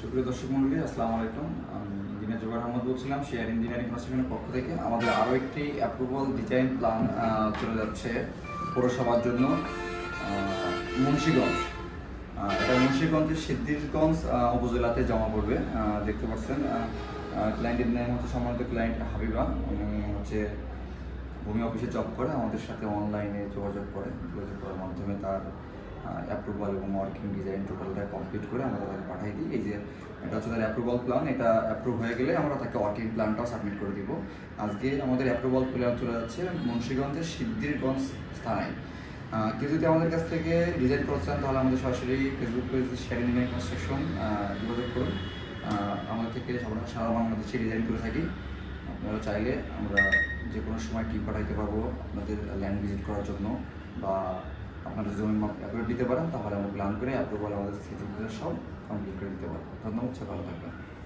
সুপ্রিয় দর্শক মন্ডলী, আসসালামু আলাইকুম। আমি ইঞ্জিনিয়ার জোগাড় আহমদ বলছিলাম শেয়ার ইঞ্জিনিয়ারিং কনস্ট্রাকশনের পক্ষ থেকে। আমাদের আরও একটি অ্যাপ্রুভাল ডিজাইন প্ল্যান চলে যাচ্ছে পৌরসভার জন্য মুন্সিগঞ্জ। এটা মুন্সিগঞ্জের সিদ্ধিরগঞ্জ উপজেলাতে জমা পড়বে দেখতে পাচ্ছেন ক্লায়েন্টের নাম হচ্ছে সম্মানিত ক্লায়েন্ট হাবিবা। হচ্ছে ভূমি অফিসে জব করে, আমাদের সাথে অনলাইনে যোগাযোগ করে, যোগাযোগ করার মাধ্যমে তার অ্যাপ্রুভাল এবং ওয়ার্কিং ডিজাইন টোটালটা কমপ্লিট করে আমরা তাকে পাঠিয়ে দিই। এই যে এটা হচ্ছে তার অ্যাপ্রুভাল প্ল্যান এটা অ্যাপ্রুভ হয়ে গেলে আমরা তাকে ওয়ার্কিং প্ল্যানটাও সাবমিট করে দিব। আজকে আমাদের অ্যাপ্রুভাল প্ল্যান চলে যাচ্ছে মুন্সিগঞ্জের সিদ্ধিরগঞ্জ স্থানায় কেউ যদি আমাদের কাছ থেকে ডিজাইন করতে চান, তাহলে আমাদের সরাসরি ফেসবুক পেজ শেয়ারিং কনস্ট্রাকশন যোগাযোগ করুন। আমাদের থেকে আমরা সারা বাংলাদেশে ডিজাইন করে থাকি। আপনারা চাইলে আমরা যে কোনো সময় টিম পাঠাইতে পারব আপনাদের ল্যান্ড ভিজিট করার জন্য বা আপনাদের জমি মাপ অ্যাপ্রুভ দিতে পারেন, তাহলে আমরা প্ল্যান করে অ্যাপ্রুভাল আমাদের স্থিতি সব কমপ্লিট করে দিতে পারব। ধন্যবাদ ভালো থাকবেন।